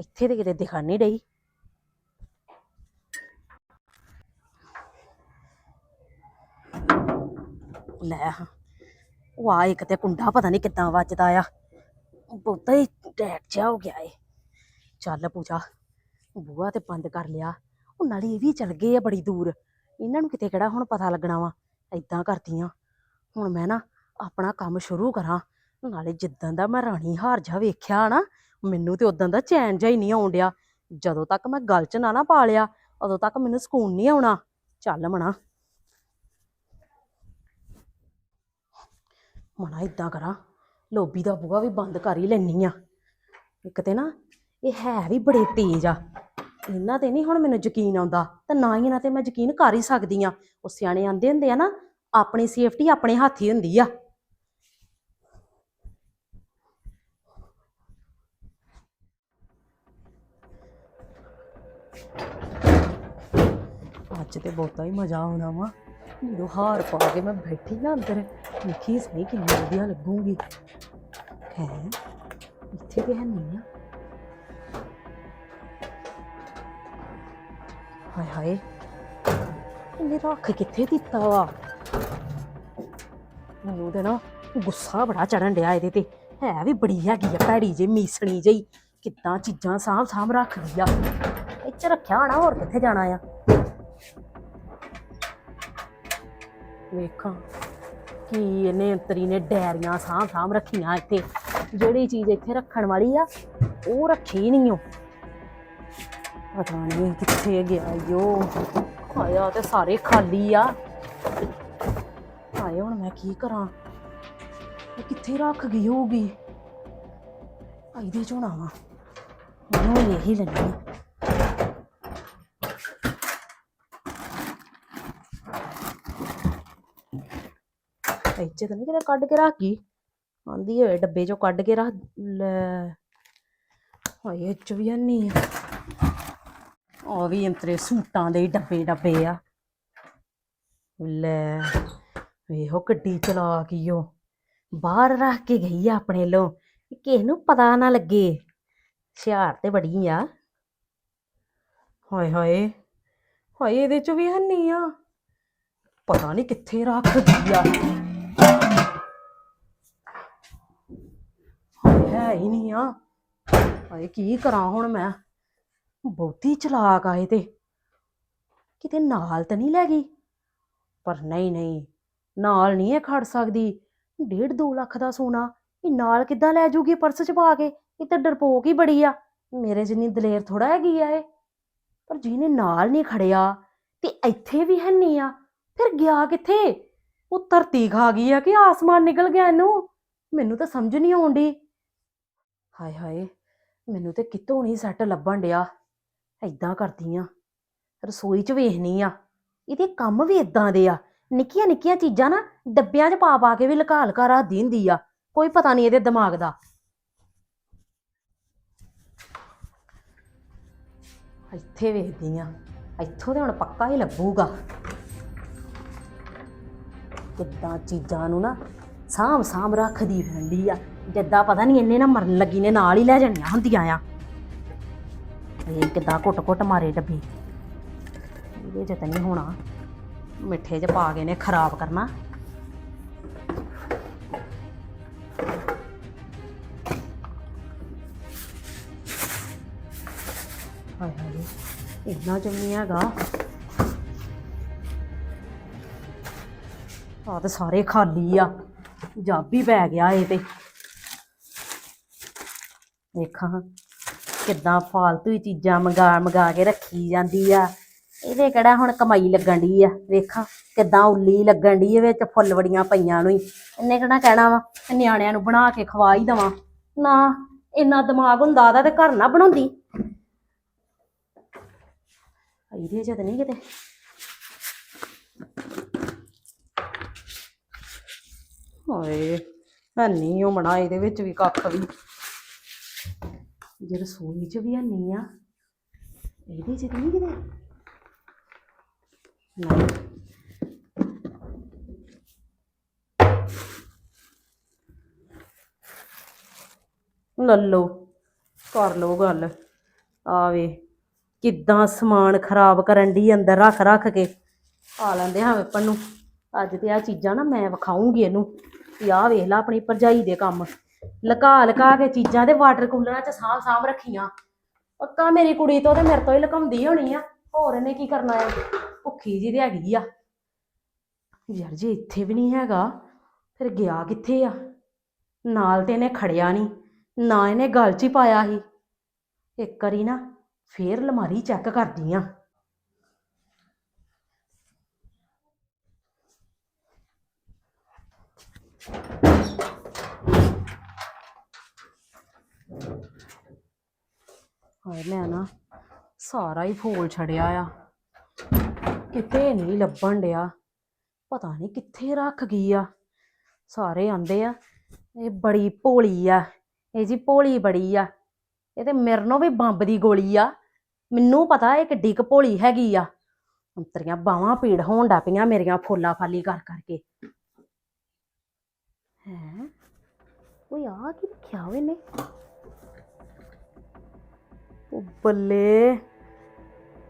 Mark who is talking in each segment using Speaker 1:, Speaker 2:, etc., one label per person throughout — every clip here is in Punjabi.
Speaker 1: ਇੱਥੇ ਤੇ ਕਿਤੇ ਦਿਖਣ ਨਹੀਂ ਡਈ ਲੈ ਹਾਂ ਵਾਹ ਇੱਕ ਤੇ ਕੁੰਡਾ ਪਤਾ ਨਹੀਂ ਕਿੱਦਾਂ ਵੱਜਦਾ ਆ। ਬਹੁਤਾ ਹੀ ਟੈਟ ਜਿਹਾ ਹੋ ਗਿਆ ਏ। ਚੱਲ ਪੂਜਾ ਬੂਆ ਤੇ ਬੰਦ ਕਰ ਲਿਆ। ਉਹ ਨਾਲੇ ਇਹ ਵੀ ਚਲ ਗਏ ਆ ਬੜੀ ਦੂਰ। ਇਹਨਾਂ ਨੂੰ ਕਿਤੇ ਕਿਹੜਾ ਹੁਣ ਪਤਾ ਲੱਗਣਾ ਵਾ? ਏਦਾਂ ਕਰਦੀਆਂ। ਹੁਣ ਮੈਂ ਨਾ ਆਪਣਾ ਕੰਮ ਸ਼ੁਰੂ ਕਰਾਂ। ਨਾਲੇ ਜਿੱਦਾਂ ਦਾ ਮੈਂ ਰਾਣੀ ਹਾਰ ਜਾ ਵੇਖਿਆ ਨਾ ਮੈਨੂੰ ਤੇ ਉਦਾਂ ਦਾ ਚੈਨ ਜਿਹਾ ਹੀ ਨਹੀਂ ਆਉਣ ਡਿਆ। ਜਦੋਂ ਤੱਕ ਮੈਂ ਗਲ 'ਚ ਨਾ ਨਾ ਪਾ ਲਿਆ, ਉਦੋਂ ਤੱਕ ਮੈਨੂੰ ਸਕੂਨ ਨਹੀਂ ਆਉਣਾ। ਚੱਲ ਮਣਾ। ਮਣਾ ਇਦਾਂ ਕਰਾਂ, ਲੋਬੀ ਦਾ ਬੂਹਾ ਵੀ ਬੰਦ ਕਰ ਹੀ ਲੈਣੀ ਆ। ਇੱਕ ਤੇ ਨਾ ਇਹ ਹੈ ਵੀ ਬੜੇ ਤੇਜ਼ ਆ। ਇਹਨਾਂ ਤੇ ਨਹੀਂ ਹੁਣ ਮੈਨੂੰ ਯਕੀਨ ਆਉਂਦਾ, ਤੇ ਨਾ ਹੀ ਇਹਨਾਂ ਤੇ ਮੈਂ ਯਕੀਨ ਕਰ ਹੀ ਸਕਦੀ ਆ। ਉਹ ਸਿਆਣੇ ਆਂਦੇ ਹੁੰਦੇ ਆ ਨਾ, ਆਪਣੀ ਸੇਫਟੀ ਆਪਣੇ ਹੱਥ ਹੀ ਹੁੰਦੀ ਆ। ਅੱਜ ਤੇ ਬਹੁਤਾ ਹੀ ਮਜ਼ਾ ਆਉਣਾ ਵਾ। ਜਦੋਂ ਹਾਰ ਪਾ ਕੇ ਮੈਂ ਬੈਠੀ ਨਾ ਅੰਦਰ ਵੇਖੀ ਸਹੀ ਕਿੰਨੀ ਵਧੀਆ ਲੱਗੂਗੀ। ਹੈ? ਇੱਥੇ ਤੇ ਹੈ ਨਹੀਂ ਆ। ਹਾਏ ਹਾਏ, ਇਹਨੇ ਰੱਖ ਕਿੱਥੇ ਦਿੱਤਾ ਵਾ? ਮੈਨੂੰ ਤੇ ਨਾ ਗੁੱਸਾ ਬੜਾ ਚੜਨ ਡਿਆ ਇਹਦੇ ਤੇ। ਹੈ ਵੀ ਬੜੀ ਹੈਗੀ ਆ ਭੈੜੀ ਜੇ ਮੀਸਣੀ ਜਿਹੀ। ਕਿੱਦਾਂ ਚੀਜ਼ਾਂ ਸਾਂਭ ਸਾਂਭ ਰੱਖਦੀ ਆ। ਇੱਥੇ ਰੱਖਿਆ ਹੋਣਾ, ਹੋਰ ਕਿੱਥੇ ਜਾਣਾ ਆ? ਵੇਖਾਂ ਕੀ ਇਹਨੇ ਅੰਤਰੀ ਨੇ ਡੈਰੀਆਂ ਸਾਂਭ ਸਾਂਭ ਰੱਖੀਆਂ ਇੱਥੇ। ਜਿਹੜੀ ਚੀਜ਼ ਇੱਥੇ ਰੱਖਣ ਵਾਲੀ ਆ, ਉਹ ਰੱਖੀ ਨਹੀਂ ਉਹ। ਪਤਾ ਨਹੀਂ ਕਿੱਥੇ ਗਿਆ ਯੋ ਆਇਆ ਤੇ ਸਾਰੇ ਖਾਲੀ ਆ। ਹਾਏ ਹੁਣ ਮੈਂ ਕੀ ਕਰਾਂ? ਇਹ ਕਿੱਥੇ ਰੱਖ ਗਈ ਹੋਊਗੀ? ਆਈਦੇ ਚੋਂ ਨਾ ਵਾ। ਮੈਨੂੰ ਇਹੀ ਲੈਣੀ ਆ ਇੱਥੇ ਤਾਂ ਨਹੀਂ ਕਿਤੇ ਕੱਢ ਕੇ ਰੱਖ। ਗਈ ਆਂਦੀ ਹੋਏ ਡੱਬੇ ਚੋਂ ਕੱਢ ਕੇ ਰੱਖ, ਲੈ। ਹਾਏ, ਇਹ ਚ ਵੀ ਨਹੀਂ ਉਹ ਵੀ ਅੰਤਰੇ ਸੂਟਾਂ ਦੇ ਡੱਬੇ ਡੱਬੇ ਆ। ਲੈ, ਵੇਖੋ ਗੱਡੀ ਚਲਾ ਗਈ ਉਹ। ਬਾਹਰ ਰੱਖ ਕੇ ਗਈ ਆ ਆਪਣੇ ਲੋ। ਕਿਸੇ ਨੂੰ ਪਤਾ ਨਾ ਲੱਗੇ। ਹੁਸ਼ਿਆਰ ਤੇ ਬੜੀ ਆ। ਹਾਏ ਹਾਏ ਹਾਏ, ਇਹਦੇ ਚ ਵੀ ਨਹੀਂ ਆ। ਪਤਾ ਨਹੀਂ ਕਿੱਥੇ ਰੱਖ ਗਈ ਆ। ਹੈ ਹੀ ਨਹੀਂ ਆ। ਹਾਏ, ਕੀ ਕਰਾਂ ਹੁਣ ਮੈਂ? ਬਹੁਤੀ ਚਲਾਕ ਆਏ ਤੇ। ਕਿਤੇ ਨਾਲ ਤਾਂ ਨਹੀਂ ਲੈ ਗਈ? ਪਰ ਨਹੀਂ ਨਹੀਂ, ਨਾਲ ਨਹੀਂ ਇਹ ਖੜ ਸਕਦੀ। ਡੇਢ ਦੋ ਲੱਖ ਦਾ ਸੋਨਾ, ਇਹ ਨਾਲ ਕਿੱਦਾਂ ਲੈ ਜੂਗੀ ਪਰਸ ਚ ਪਾ ਕੇ? ਇਹ ਤਾਂ ਡਰਪੋਕ ਹੀ ਬੜੀ ਆ। ਮੇਰੇ ਜਿੰਨੀ ਦਲੇਰ ਥੋੜਾ ਹੈਗੀ ਆ ਇਹ। ਪਰ ਜਿਹਨੇ ਨਾਲ ਨਹੀਂ ਖੜਿਆ, ਤੇ ਇੱਥੇ ਵੀ ਹੈ ਆ, ਫਿਰ ਗਿਆ ਕਿੱਥੇ? ਉਹ ਧਰਤੀ ਖਾ ਗਈ ਆ ਕਿ ਆਸਮਾਨ ਨਿਕਲ ਗਿਆ ਇਹਨੂੰ? ਮੈਨੂੰ ਤਾਂ ਸਮਝ ਨਹੀਂ ਆਉਂਦੀ ਹਾਏ ਹਾਏ, ਮੈਨੂੰ ਤੇ ਕਿਤੋਂ ਨਹੀਂ ਸੈੱਟ ਲੱਭਣ ਡਿਆ। ਐਦਾਂ ਕਰਦੀ ਆ। ਰਸੋਈ 'ਚ ਵੇਖਣੀ ਆ। ਇਹਦੇ ਕੰਮ ਵੀ ਇਦਾਂ ਦੇ ਆ। ਨਿੱਕੀਆਂ ਨਿੱਕੀਆਂ ਚੀਜ਼ਾਂ ਨਾ ਡੱਬਿਆਂ 'ਚ ਪਾ ਪਾ ਕੇ ਵੀ ਲੁਕਾ ਲੁਕਾ ਰੱਖਦੀ ਹੁੰਦੀ ਆ। ਕੋਈ ਪਤਾ ਨਹੀਂ ਇਹਦੇ ਦਿਮਾਗ ਦਾ। ਇੱਥੇ ਵੇਖਦੀ ਆ। ਇੱਥੋਂ ਤੇ ਹੁਣ ਪੱਕਾ ਹੀ ਲੱਭੂਗਾ ਕਿੱਦਾਂ ਚੀਜ਼ਾਂ ਨੂੰ ਨਾ ਸਾਂਭ ਸਾਂਭ ਰੱਖਦੀ ਰਹਿੰਦੀ ਆ। ਜਿੱਦਾਂ ਪਤਾ ਨਹੀਂ ਇਹਨੇ ਨਾ ਮਰਨ ਲੱਗੀ ਨੇ, ਨਾਲ ਹੀ ਲੈ ਜਾਣੀਆਂ ਹੁੰਦੀਆਂ ਆ। ਇਹ ਕਿੱਦਾਂ ਘੁੱਟ ਘੁੱਟ ਮਾਰੇ ਡੱਬੇ। ਇਹਦੇ ਚ ਤਾਂ ਨਹੀਂ ਹੋਣਾ। ਮਿੱਠੇ ਚ ਪਾ ਕੇ ਨੇ ਖਰਾਬ ਕਰਨਾ। ਹਾਏ ਹਾਏ, ਇੰਨਾ ਜੰਮੀ ਹੈਗਾ। ਆ ਤੇ ਸਾਰੇ ਖਾਲੀ ਆ। ਜਾਬੀ ਪੈ ਗਿਆ ਇਹ ਤੇ। ਵੇਖਾਂ ਕਿੱਦਾਂ ਫਾਲਤੂ ਹੀ ਚੀਜ਼ਾਂ ਮੰਗਾ ਮੰਗਾ ਕੇ ਰੱਖੀ ਜਾਂਦੀ ਆ। ਇਹਦੇ ਕਿਹੜਾ ਹੁਣ ਕਮਾਈ ਲੱਗਣ ਦੀ ਆ? ਵੇਖਾਂ ਕਿੱਦਾਂ ਉੱਲੀ ਲੱਗਣ ਦੀ ਇਹ ਵਿੱਚ ਫੁੱਲਵੜੀਆਂ ਪਈਆਂ ਨੂੰ ਹੀ। ਇਹਨੇ ਕਿਹੜਾ ਕਹਿਣਾ ਵਾ? ਨਿਆਣਿਆਂ ਨੂੰ ਬਣਾ ਕੇ ਖਵਾ ਹੀ ਦਵਾਂ। ਨਾ, ਇੰਨਾ ਦਿਮਾਗ ਹੁੰਦਾ ਉਹਦਾ ਤੇ ਘਰ ਨਾ ਬਣਾਉਂਦੀ। ਇਹਦੇ ਚ ਨਹੀਂ ਕਿਤੇ। ਹਾਏ ਹੰਨੀ ਉਹ ਮਣਾ ਇਹਦੇ ਵਿੱਚ ਵੀ ਕੱਖ ਵੀ। ਜੇ ਰਸੋਈ ਚ ਵੀ ਹੰਨੀ ਆ। ਇਹਦੇ ਚ ਨਹੀਂ ਕਿਤੇ? ਨਹੀਂ ਲੱਲੋ ਕਰ ਲਓ ਗੱਲ। ਆਵੇ ਕਿੱਦਾਂ ਸਮਾਨ ਖਰਾਬ ਕਰਨ ਦੀ ਅੰਦਰ ਰੱਖ ਰੱਖ ਕੇ। ਆ ਲੈਂਦੇ ਹਾਂ ਵੇਪਣ ਨੂੰ। ਅੱਜ ਤੇ ਆ ਚੀਜ਼ਾਂ ਨਾ ਮੈਂ ਵਿਖਾਉਂਗੀ ਇਹਨੂੰ। ਵੀ ਆਹ ਵੇਖ ਲੈ ਆਪਣੀ ਭਰਜਾਈ ਦੇ ਕੰਮ। ਲਕਾ ਲਕਾ ਕੇ ਚੀਜ਼ਾਂ ਤੇ ਵਾਟਰ ਕੂਲਰਾਂ 'ਚ ਸਾਂਭ ਸਾਂਭ ਰੱਖੀਆਂ। ਪੱਕਾ ਮੇਰੀ ਕੁੜੀ ਤੋਂ ਤੇ ਮੇਰੇ ਤੋਂ ਹੀ ਲੁਕਾਉਂਦੀ ਹੋਣੀ ਆ। ਹੋਰ ਇਹਨੇ ਕੀ ਕਰਨਾ ਆ? ਭੁੱਖੀ ਜੀ ਤੇ ਹੈਗੀ ਆ। ਯਾਰ ਜੇ ਇੱਥੇ ਵੀ ਨਹੀਂ ਹੈਗਾ, ਫਿਰ ਗਿਆ ਕਿੱਥੇ ਆ? ਨਾਲ ਤੇ ਇਹਨੇ ਖੜਿਆ ਨਹੀਂ, ਨਾ ਇਹਨੇ ਗਲ 'ਚ ਹੀ ਪਾਇਆ ਸੀ। ਇੱਕ ਵਾਰੀ ਨਾ ਫੇਰ ਲਮਾਰੀ ਚੈੱਕ ਕਰਦੀ ਆ। ਹਾਏ, ਮੈਂ ਨਾ ਸਾਰਾ ਹੀ ਫੋਲ ਛੜਿਆ ਆ। ਕਿਤੇ ਨਹੀਂ ਲੱਭਣ ਡਿਆ। ਪਤਾ ਨਹੀਂ ਕਿੱਥੇ ਰੱਖ ਗਈ ਆ। ਸਾਰੇ ਆਂਦੇ ਆ, ਇਹ ਬੜੀ ਭੋਲੀ ਆ, ਇਹ ਜੀ ਭੋਲੀ ਬੜੀ ਆ। ਇਹ ਤੇ ਮੇਰੇ ਨਾਲੋਂ ਵੀ ਬੰਬ ਦੀ ਗੋਲੀ ਆ। ਮੈਨੂੰ ਪਤਾ ਇਹ ਕਿੱਡੀ ਕੁ ਭੋਲੀ ਹੈਗੀ ਆ। ਅੰਤਰੀਆਂ ਬਾਹਾਂ ਪੀੜ ਹੋਣ ਡਾ ਪਈਆਂ ਮੇਰੀਆਂ ਫੋਲਾ ਫਾਲੀ ਕਰ ਕਰਕੇ। ਹੈ? ਓਏ ਆ ਕੀ ਰੱਖਿਆ ਹੋਏ ਨੇ ਬੱਲੇ।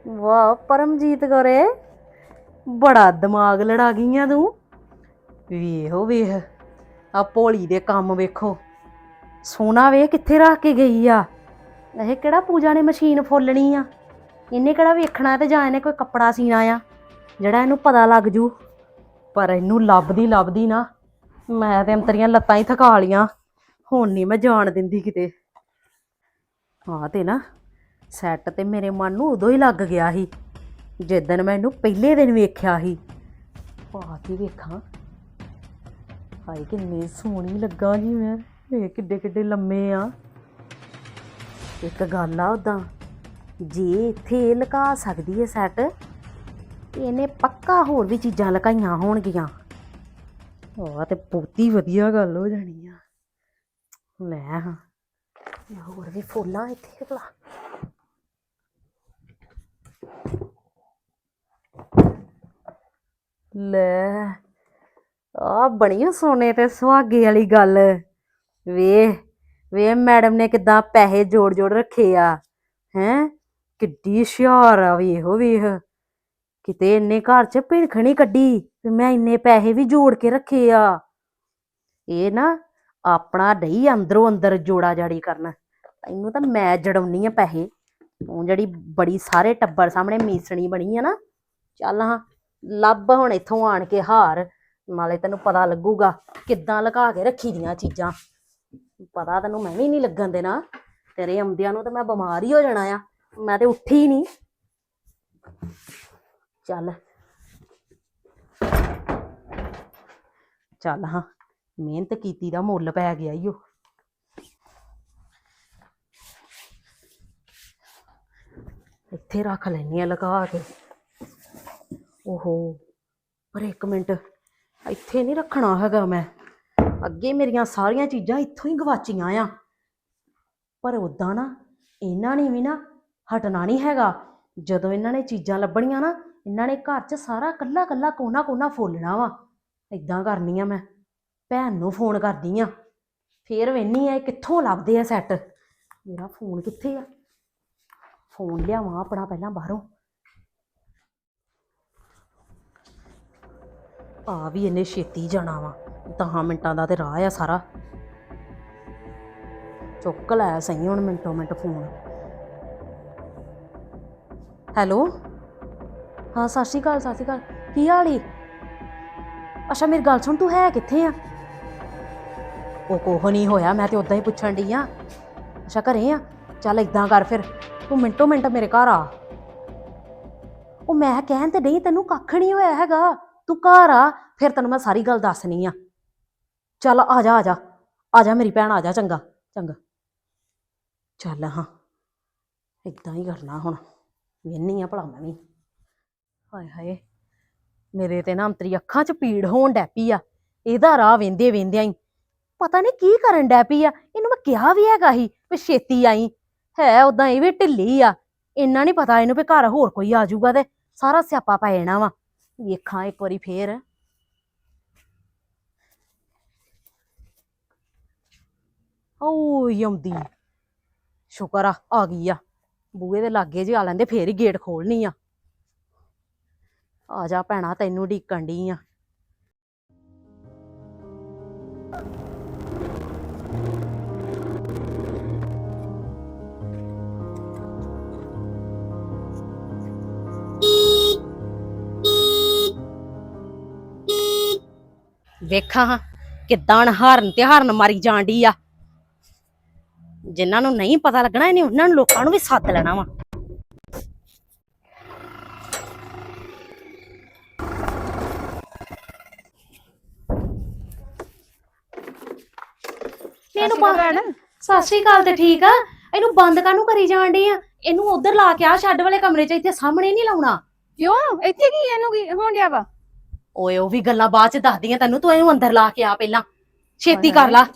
Speaker 1: ਵਾਹ, ਪਰਮਜੀਤ ਕਰੇ ਬੜਾ ਦਿਮਾਗ ਲੜਾ ਗਈਆਂ ਤੂੰ। ਵੇਹੋ ਵੇਖ ਆ ਭੋਲੀ ਦੇ ਕੰਮ ਵੇਖੋ। ਸੋਨਾ ਵੇ ਕਿੱਥੇ ਰੱਖ ਕੇ ਗਈ ਆ। ਇਹ ਕਿਹੜਾ ਪੂਜਾ ਨੇ ਮਸ਼ੀਨ ਫੋਲਣੀ ਆ? ਇਹਨੇ ਕਿਹੜਾ ਵੇਖਣਾ ਤੇ ਜਾਂ ਇਹਨੇ ਕੋਈ ਕੱਪੜਾ ਸੀਣਾ ਆ? ਜਿਹੜਾ ਇਹਨੂੰ ਪਤਾ ਲੱਗ ਜੂ। ਪਰ ਇਹਨੂੰ ਲੱਭਦੀ ਲੱਭਦੀ ਨਾ। ਮੈਂ ਤੇ ਅੰਤਰੀਆਂ ਲੱਤਾਂ ਹੀ ਥਕਾ ਲੀਆਂ ਹੁਣ ਨਹੀਂ ਮੈਂ ਜਾਣ ਦਿੰਦੀ ਕਿਤੇ। ਹਾਂ ਤੇ ਨਾ ਸੈੱਟ ਤੇ ਮੇਰੇ ਮਨ ਨੂੰ ਉਦੋਂ ਹੀ ਲੱਗ ਗਿਆ ਸੀ, ਜਿੱਦਣ ਮੈਂ ਇਹਨੂੰ ਪਹਿਲੇ ਦਿਨ ਵੇਖਿਆ ਸੀ। ਪਾ ਕੇ ਵੇਖਾਂ। ਹਾਏ, ਕਿੰਨੀ ਸੋਹਣੀ ਲੱਗਾ ਜੀ ਮੈਂ। ਇਹ ਕਿੱਡੇ ਕਿੱਡੇ ਲੰਮੇ ਆ। ਇੱਕ ਗੱਲ ਆ ਉਦਾਂ ਜੇ ਇੱਥੇ ਲਗਾ ਸਕਦੀ ਹੈ ਸੈੱਟ ਇਹਨੇ ਪੱਕਾ ਹੋਰ ਵੀ ਚੀਜ਼ਾਂ ਲਗਾਈਆਂ ਹੋਣਗੀਆਂ। ਉਹ ਤੇ ਬਹੁਤੀ ਵਧੀਆ ਗੱਲ ਹੋ ਜਾਣੀ ਆ। ਲੈ ਹਾਂ ਹੋਰ ਵੀ ਫੁੱਲਾਂ ਇੱਥੇ ਭਲਾ ਲੈ ਆ ਬਣੀ ਓ ਸੋਨੇ ਤੇ ਸੁਹਾਗੇ ਵਾਲੀ ਗੱਲ। ਵੇ ਵੇ ਮੈਡਮ ਨੇ ਕਿਦਾਂ ਪੈਸੇ ਜੋੜ ਜੋੜ ਰੱਖੇ ਆ। ਹੈ? ਕਿੱਡੀ ਹੁਸ਼ਿਆਰ ਆ ਵੇਖੋ ਵੇਖ। ਕਿਤੇ ਇੰਨੇ ਘਰ ਚ ਭਿਣਖਣੀ ਕੱਢੀ ਵੀ ਮੈਂ ਇੰਨੇ ਪੈਸੇ ਵੀ ਜੋੜ ਕੇ ਰੱਖੇ ਆ। ਇਹ ਨਾ ਆਪਣਾ ਡਈ ਅੰਦਰੋਂ ਅੰਦਰ ਜੋੜਾ ਜਾੜੀ ਕਰਨ। ਤੈਨੂੰ ਤਾਂ ਮੈਂ ਜੜਾਉਣੀ ਆ ਪੈਸੇ। ਤੂੰ ਜਿਹੜੀ ਬੜੀ ਸਾਰੇ ਟੱਬਰ ਸਾਹਮਣੇ ਮੀਸਣੀ ਬਣੀ ਆ ਨਾ ਚੱਲ ਹਾਂ, ਲੱਭ ਹੁਣ ਇੱਥੋਂ ਆਣ ਕੇ ਹਾਰ, ਨਾਲੇ ਤੈਨੂੰ ਪਤਾ ਲੱਗੂਗਾ ਕਿੱਦਾਂ ਲੁਕਾ ਕੇ ਰੱਖੀ ਦੀਆਂ ਚੀਜ਼ਾਂ। ਪਤਾ ਤੈਨੂੰ ਮੈਂ ਵੀ ਨਹੀਂ ਲੱਗਣ ਦੇਣਾ। ਤੇਰੇ ਆਉਂਦਿਆਂ ਨੂੰ ਤਾਂ ਮੈਂ ਬਿਮਾਰ ਹੀ ਹੋ ਜਾਣਾ ਆ। ਮੈਂ ਤੇ ਉੱਠੀ ਨਹੀਂ। ਚੱਲ। ਚੱਲ ਹਾਂ, ਮਿਹਨਤ ਕੀਤੀ ਦਾ ਮੁੱਲ ਪੈ ਗਿਆ ਈਓ ਇੱਥੇ ਰੱਖ ਲੈਣੀ ਆ ਲਗਾ ਕੇ। ਓਹੋ, ਪਰ ਇੱਕ ਮਿੰਟ, ਇੱਥੇ ਨਹੀਂ ਰੱਖਣਾ ਹੈਗਾ ਮੈਂ। ਅੱਗੇ ਮੇਰੀਆਂ ਸਾਰੀਆਂ ਚੀਜ਼ਾਂ ਇੱਥੋਂ ਹੀ ਗਵਾਚੀਆਂ ਆ। ਪਰ ਉਦਾਂ ਨਾ, ਇਹਨਾਂ ਨੇ ਵੀ ਨਾ ਹਟਣਾ ਨਹੀਂ ਹੈਗਾ। ਜਦੋਂ ਇਹਨਾਂ ਨੇ ਚੀਜ਼ਾਂ ਲੱਭਣੀਆਂ ਨਾ, ਇਹਨਾਂ ਨੇ ਘਰ 'ਚ ਸਾਰਾ ਕੱਲਾ ਕੱਲਾ ਕੋਨਾ ਕੋਨਾ ਫੋਲਣਾ ਵਾ। ਇਦਾਂ ਕਰਨੀ ਆ ਮੈਂ, ਭੈਣ ਨੂੰ ਫੋਨ ਕਰਦੀ ਆ। ਫੇਰ ਵੇਨੀ ਆ ਇਹ ਕਿੱਥੋਂ ਲੱਭਦੇ ਆ ਸੈੱਟ? ਮੇਰਾ ਫੋਨ ਕਿੱਥੇ ਆ? ਫੋਨ ਲਿਆਵਾਂ ਆਪਣਾ ਪਹਿਲਾਂ ਬਾਹਰੋਂ। ਆ ਵੀ ਇਹਨੇ ਛੇਤੀ ਜਾਣਾ ਵਾ। 10 ਮਿੰਟਾਂ ਦਾ ਤੇ ਰਾਹ ਆ ਸਾਰਾ। ਚੁੱਕ ਲੈ ਸਹੀ ਹੁਣ ਮਿੰਟੋ ਮਿੰਟ ਫੋਨ। ਹੈਲੋ? ਹਾਂ, ਸਤਿ ਸ਼੍ਰੀ ਅਕਾਲ, ਸਤਿ ਸ਼੍ਰੀ ਅਕਾਲ। ਕੀ ਹਾਲ ਈ? ਅੱਛਾ, ਮੇਰੀ ਗੱਲ ਸੁਣ, ਤੂੰ ਹੈ ਕਿੱਥੇ ਆ? ਉਹ ਕੋਹ ਨਹੀਂ ਹੋਇਆ, ਮੈਂ ਤੇ ਉਦਾਂ ਹੀ ਪੁੱਛਣ ਡਈ ਆ। ਅੱਛਾ, ਘਰੇ ਆ? ਚੱਲ ਇਦਾਂ ਕਰ ਫਿਰ, ਤੂੰ ਮਿੰਟੋ ਮਿੰਟ ਮੇਰੇ ਘਰ ਆ। ਉਹ ਮੈਂ ਕਹਿਣ ਤੇ ਨਹੀਂ ਤੈਨੂੰ ਕੱਖ ਨਹੀਂ ਹੋਇਆ ਹੈਗਾ। ਤੂੰ ਘਰ ਆ, ਫਿਰ ਤੈਨੂੰ ਮੈਂ ਸਾਰੀ ਗੱਲ ਦੱਸਣੀ ਆ। ਚੱਲ ਆ ਜਾ ਆ ਜਾ। ਆ ਜਾ ਮੇਰੀ ਭੈਣ, ਆ ਜਾ ਚੰਗਾ ਚੰਗਾ। ਚੱਲ ਹਾਂ ਇਦਾਂ ਹੀ ਕਰਨਾ ਹੁਣ। ਵੇਹਨੀ ਆ ਭਲਾ ਮੈਂ ਵੀ। ਹਾਏ ਹਾਏ, ਮੇਰੇ ਤੇ ਨਾ ਅੰਤਰੀ ਅੱਖਾਂ 'ਚ ਪੀੜ ਹੋਣ ਡੈ ਪਈ ਆ। ਇਹਦਾ ਰਾਹ ਵੇਂਦੇ ਵੇਂਦਿਆਂ ਹੀ। ਪਤਾ ਨਹੀਂ ਕੀ ਕਰਨ ਡੈ ਪਈ ਆ। ਇਹਨੂੰ ਮੈਂ ਕਿਹਾ ਵੀ ਹੈਗਾ ਹੀ ਵੀ ਛੇਤੀ ਆਈ। ਹੈ ਉਦਾਂ ਇਹ ਵੀ ਢਿੱਲੀ ਆ। ਇੰਨਾ ਨਹੀਂ ਪਤਾ ਇਹਨੂੰ ਵੀ ਘਰ ਹੋਰ ਕੋਈ ਆ ਜਾਊਗਾ ਤੇ ਸਾਰਾ ਸਿਆਪਾ ਪੈ ਜਾਣਾ ਵਾ। ਵੇਖਾਂ ਇੱਕ ਵਾਰੀ ਫੇਰ। ਓਏ ਆਉਂਦੀ। ਸ਼ੁਕਰ ਆ ਆ ਗਈ ਆ। ਬੂਹੇ ਦੇ ਲਾਗੇ ਜੇ ਆ ਲੈਂਦੇ, ਫੇਰ ਹੀ ਗੇਟ ਖੋਲਣੀ ਆ। ਆ ਜਾ ਭੈਣਾ, ਤੈਨੂੰ ਢੀਕਣ ਡਈ ਆ। ਵੇਖਾਂ ਹਾਂ ਕਿੱਦਾਂ ਹਾਰਨ ਤੇ ਹਾਰਨ ਮਾਰੀ ਜਾਂਦੀ ਆ। ਜਿਨ੍ਹਾਂ ਨੂੰ ਨਹੀਂ ਪਤਾ ਲੱਗਣਾ ਇਹਨੇ ਉਹਨਾਂ ਨੂੰ ਲੋਕਾਂ ਨੂੰ ਵੀ ਸੱਦ ਲੈਣਾ ਵਾ। ਇਹਨੂੰ ਬੰਦ ਸਤਿ ਸ਼੍ਰੀ ਅਕਾਲ ਤੇ ਠੀਕ ਆ। ਇਹਨੂੰ ਬੰਦ ਕਾਹਨੂੰ ਕਰੀ ਜਾਂਦੀ ਆ? ਇਹਨੂੰ ਉਧਰ ਲਾ ਕੇ ਆ ਛੱਡ ਵਾਲੇ ਕਮਰੇ 'ਚ ਇੱਥੇ ਸਾਹਮਣੇ ਨਹੀਂ ਲਾਉਣਾ।
Speaker 2: ਕਿਉਂ? ਇੱਥੇ ਕੀ ਇਹਨੂੰ ਕੀ ਹੋਣ ਡਿਆ ਵਾ?
Speaker 1: ਓਏ ਉਹ ਵੀ ਗੱਲਾਂ ਬਾਅਦ 'ਚ ਦੱਸਦੀਆਂ ਤੈਨੂੰ ਤੂੰ ਇਹਨੂੰ ਅੰਦਰ ਲਾ ਕੇ ਆ ਪਹਿਲਾਂ। ਛੇਤੀ ਕਰ ਲਾ।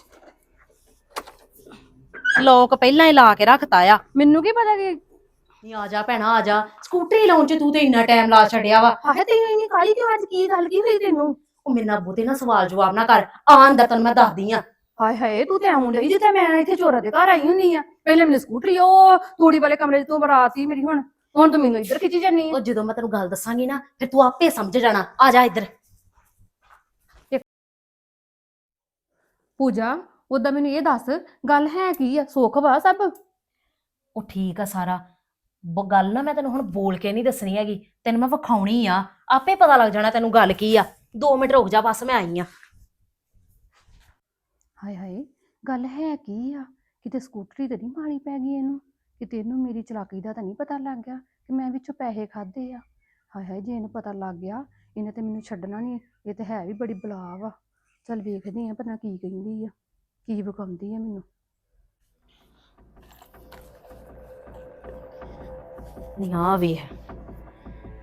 Speaker 1: ਲੋਕ ਪਹਿਲਾਂ ਹੀ ਲਾ ਕੇ ਰੱਖਤਾ ਆ।
Speaker 2: ਮੈਨੂੰ ਕੀ ਪਤਾ ਕਿ
Speaker 1: ਨਹੀਂ ਆ ਜਾ ਭੈਣਾ ਆ ਜਾ। ਸਕੂਟਰੀ ਲਾਉਣ 'ਚ ਤੂੰ ਤੇ ਇੰਨਾ ਟਾਈਮ ਲਾ ਛੱਡਿਆ ਵਾ।
Speaker 2: ਹਾਏ ਤੈਨੂੰ ਇੰਨੀ ਕਾਲੀ ਕਿਉਂ ਅੱਜ ਕੀ ਗੱਲ ਕੀ ਹੋਈ ਤੈਨੂੰ?
Speaker 1: ਉਹ ਮੇਰੇ ਨਾਲ ਬੋਤੇ ਨਾ ਸਵਾਲ ਜਵਾਬ ਨਾ ਕਰ। ਆ ਅੰਦਰ ਤੈਨੂੰ ਮੈਂ ਦੱਸਦੀ ਆ।
Speaker 2: ਹਾਏ ਹਾਏ ਤੂੰ ਤੇ ਆਉਂ ਜਿੱਥੇ ਮੈਂ ਇੱਥੇ ਚੋਰਾ ਦੇ ਘਰ ਆਈ ਹੁੰਨੀ ਆ। ਪਹਿਲੇ ਮੈਨੂੰ ਸਕੂਟਰੀ ਉਹ ਤੂੜੀ ਵਾਲੇ ਕਮਰੇ 'ਚ ਤੂੰ ਬਰਾਤ ਸੀ ਮੇਰੀ ਹੁਣ। ਹੁਣ ਤੂੰ ਮੈਨੂੰ ਇੱਧਰ ਖਿੱਚੀ ਜਾਨੀ
Speaker 1: ਉਹ ਜਦੋਂ ਮੈਂ ਤੈਨੂੰ ਗੱਲ ਦੱਸਾਂਗੀ ਨਾ ਫਿਰ ਤੂੰ ਆਪੇ ਸਮਝ ਜਾਣਾ। ਆ ਜਾ ਇੱਧਰ।
Speaker 2: ਪੂਜਾ ਉਦਾਂ ਮੈਨੂੰ ਇਹ ਦੱਸ ਗੱਲ ਹੈ ਕੀ ਆ? ਸੁੱਖ ਵਾ ਸਭ?
Speaker 1: ਉਹ ਠੀਕ ਆ ਸਾਰਾ। ਬ- ਗੱਲ ਨਾ ਮੈਂ ਤੈਨੂੰ ਹੁਣ ਬੋਲ ਕੇ ਨਹੀਂ ਦੱਸਣੀ ਹੈਗੀ। ਤੈਨੂੰ ਮੈਂ ਵਿਖਾਉਣੀ ਆ। ਆਪੇ ਪਤਾ ਲੱਗ ਜਾਣਾ ਤੈਨੂੰ ਗੱਲ ਕੀ ਆ। 2 ਮਿੰਟ ਰੁਕ ਜਾ ਬਸ ਮੈਂ ਆਈ ਆ।
Speaker 2: ਹਾਏ ਹਾਏ ਗੱਲ ਹੈ ਕੀ ਆ? ਕਿਤੇ ਸਕੂਟਰੀ ਤੇ ਨਹੀਂ ਮਾਰੀ ਪੈ ਗਈ ਇਹਨੂੰ? ਕਿਤੇ ਇਹਨੂੰ ਮੇਰੀ ਚਲਾਕੀ ਦਾ ਤਾਂ ਨਹੀਂ ਪਤਾ ਲੱਗ ਗਿਆ ਕਿ ਮੈਂ ਵਿੱਚੋਂ ਪੈਸੇ ਖਾਦੇ ਆ। ਹਾਏ ਹਾਏ ਜੇ ਇਹਨੂੰ ਪਤਾ ਲੱਗ ਗਿਆ ਇਹਨੇ ਤੇ ਮੈਨੂੰ ਛੱਡਣਾ ਨਹੀਂ ਇਹ ਤੇ ਹੈ ਵੀ ਬੜੀ ਬਲਾ ਵਾ ਚਲ ਵੇਖਦੇ ਆ ਭਲਾ ਕੀ ਕਹਿੰਦੀ ਆ ਕੀ ਵਿਖਾਉਂਦੀ ਆ ਮੈਨੂੰ।
Speaker 1: ਨਹੀਂ ਆ ਵੇ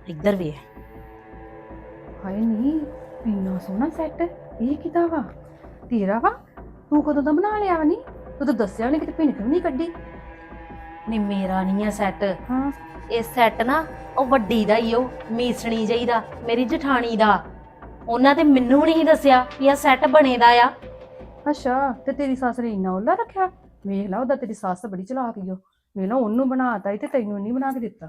Speaker 1: ਇੱਧਰ ਵੇ
Speaker 2: ਹਾਏ ਨਹੀਂ ਇੰਨਾ ਸੋਹਣਾ ਸੈੱਟ ਇਹ ਕਿਦਾ ਵਾ? ਤੇਰਾ ਵਾ? ਤੂੰ ਕਦੋਂ ਦਾ ਬਣਾ ਲਿਆ ਵਾ ਨਹੀਂ ਤੂੰ ਤਾਂ ਦੱਸਿਆ ਨਹੀਂ ਕਿਤੇ ਭਿਣਕ ਵੀ ਨਹੀਂ ਕੱਢੀ?
Speaker 1: ਨਹੀਂ ਮੇਰਾ ਨਹੀਂ ਆ ਸੈੱਟ
Speaker 2: ਹਾਂ।
Speaker 1: ਇਹ ਸੈੱਟ ਨਾ ਉਹ ਵੱਡੀ ਦਾ ਹੀ ਉਹ ਮੀਸਣੀ ਜਈ ਦਾ ਮੇਰੀ ਜਠਾਣੀ ਦਾ। ਉਹਨਾਂ ਤੇ ਮੈਨੂੰ ਨਹੀਂ ਦੱਸਿਆ ਕਿ ਇਹ ਸੈੱਟ ਬਣੇਦਾ ਆ।
Speaker 2: ਅੱਛਾ ਤੇ ਤੇਰੀ ਸੱਸ ਨੇ ਇੰਨਾ ਉੱਲਾ ਰੱਖਿਆ? ਵੇਖ ਲਾ ਉਹਦਾ ਤੇਰੀ ਸੱਸ ਬੜੀ ਚਲਾਕ ਈ ਓ ਵੇਖ ਲਾ ਉਹਨੂੰ ਬਣਾਤਾ ਤੇ ਤੈਨੂੰ ਨਹੀਂ ਬਣਾ ਕੇ ਦਿੱਤਾ।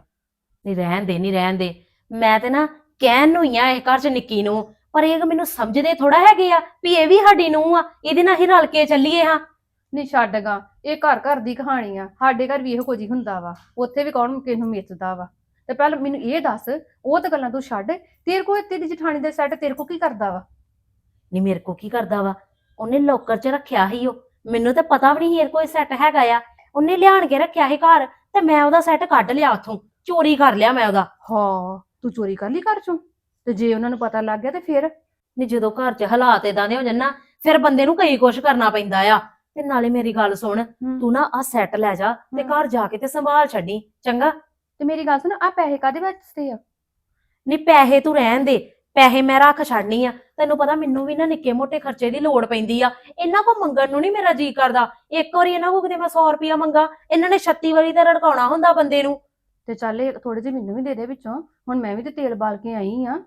Speaker 1: ਨਹੀਂ ਰਹਿਣ ਦੇ ਨਹੀਂ ਰਹਿਣ ਦੇ। ਮੈਂ ਤੇ ਨਾ ਕਹਿਣ ਨੂੰ ਹੀ ਆ ਇਹ ਘਰ ਚ ਨਿੱਕੀ ਨੂੰ ਪਰ ਇਹ ਮੈਨੂੰ ਸਮਝਦੇ ਥੋੜਾ ਹੈਗੇ ਆ ਵੀ ਇਹ ਵੀ ਸਾਡੀ ਨੂੰ ਆ ਇਹਦੇ ਨਾਲ ਹੀ ਰਲ ਕੇ ਚੱਲੀਏ ਹਾਂ।
Speaker 2: ਨਹੀਂ ਛੱਡ ਗਾ ਇਹ ਘਰ ਘਰ ਦੀ ਕਹਾਣੀ ਆ ਸਾਡੇ ਘਰ ਵੀ ਇਹੋ ਕੁਝ ਹੀ ਹੁੰਦਾ ਵਾ ਉੱਥੇ ਵੀ ਕੌਣ ਕਿਸੇ ਨੂੰ ਮਿੱਥਦਾ ਵਾ। ਤੇ ਪਹਿਲਾਂ ਮੈਨੂੰ ਇਹ ਦੱਸ ਉਹ ਤਾਂ ਗੱਲਾਂ ਤੂੰ ਛੱਡ ਤੇਰੇ ਕੋਲ ਤੇਰੀ ਜਠਾਣੀ ਦਾ ਸੈੱਟ ਤੇਰੇ ਕੋਲ ਕੀ ਕਰਦਾ ਵਾ?
Speaker 1: ਨਹੀਂ ਮੇਰੇ ਕੋ ਕੀ ਕਰਦਾ ਵਾ? ਉਹਨੇ ਲੋਕਰ ਚ ਰੱਖਿਆ ਸੀ ਉਹ ਮੈਨੂੰ ਤਾਂ ਪਤਾ ਵੀ ਨਹੀਂ ਇਹ ਕੋਈ ਸੈੱਟ ਹੈਗਾ ਆ। ਉਹਨੇ ਲਿਆਣ ਕੇ ਰੱਖਿਆ ਸੀ ਘਰ ਤੇ ਮੈਂ ਉਹਦਾ ਸੈੱਟ ਕੱਢ ਲਿਆ ਉੱਥੋਂ ਚੋਰੀ ਕਰ ਲਿਆ ਮੈਂ ਉਹਦਾ।
Speaker 2: ਹਾਂ ਤੂੰ ਚੋਰੀ ਕਰ ਲਈ ਘਰ ਚੋਂ? ਤੇ ਜੇ ਉਹਨਾਂ ਨੂੰ ਪਤਾ ਲੱਗ ਗਿਆ ਤੇ ਫਿਰ?
Speaker 1: ਨਹੀਂ ਜਦੋਂ ਘਰ 'ਚ ਹਾਲਾਤ ਇਦਾਂ ਦੇ ਹੋ ਜਾਣ ਨਾ ਫਿਰ ਬੰਦੇ ਨੂੰ ਕਈ ਕੁਛ ਕਰਨਾ ਪੈਂਦਾ ਆ। ਤੇ ਨਾਲੇ ਮੇਰੀ ਗੱਲ ਸੁਣ ਤੂੰ ਨਾ ਆ ਸੈੱਟ ਲੈ ਜਾ ਤੇ। ਘਰ ਜਾ ਕੇ ਤੇ ਸੰਭਾਲ ਛੱਡੀ ਚੰਗਾ?
Speaker 2: ਤੇ ਮੇਰੀ ਗੱਲ ਸੁਣ ਆ ਪੈਸੇ ਕਾਦੇ ਵਾਸਤੇ ਆ?
Speaker 1: ਨਹੀਂ ਪੈਸੇ ਤੂੰ ਰਹਿਣ ਦੇ ਪੈਸੇ ਮੈਂ ਰੱਖ ਛੱਡਨੀ ਆ। ਤੈਨੂੰ ਪਤਾ ਮੈਨੂੰ ਵੀ ਨਾ ਨਿੱਕੇ ਮੋਟੇ ਖਰਚੇ ਦੀ ਲੋੜ ਪੈਂਦੀ ਆ। ਇਹਨਾਂ ਕੋ ਮੰਗਣ ਨੂੰ ਨਹੀਂ ਮੇਰਾ ਜੀ ਕਰਦਾ। ਇੱਕ ਵਾਰੀ ਇਹਨਾਂ ਕੋ ਕਿਤੇ ਮੈਂ 100 ਰੁਪਿਆ ਮੰਗਾ ਇਹਨਾਂ ਨੇ 36 ਵਾਰੀ ਤਾਂ ਰੜਕਾਉਣਾ ਹੁੰਦਾ ਬੰਦੇ ਨੂੰ।
Speaker 2: ਤੇ ਚੱਲ ਥੋੜੇ ਜਿਹੇ ਮੈਨੂੰ ਵੀ ਦੇ ਦੇ ਵਿੱਚੋਂ ਹੁਣ ਮੈਂ ਵੀ ਤੇ ਤੇਲ ਬਾਲ ਕੇ ਆਈ ਆ।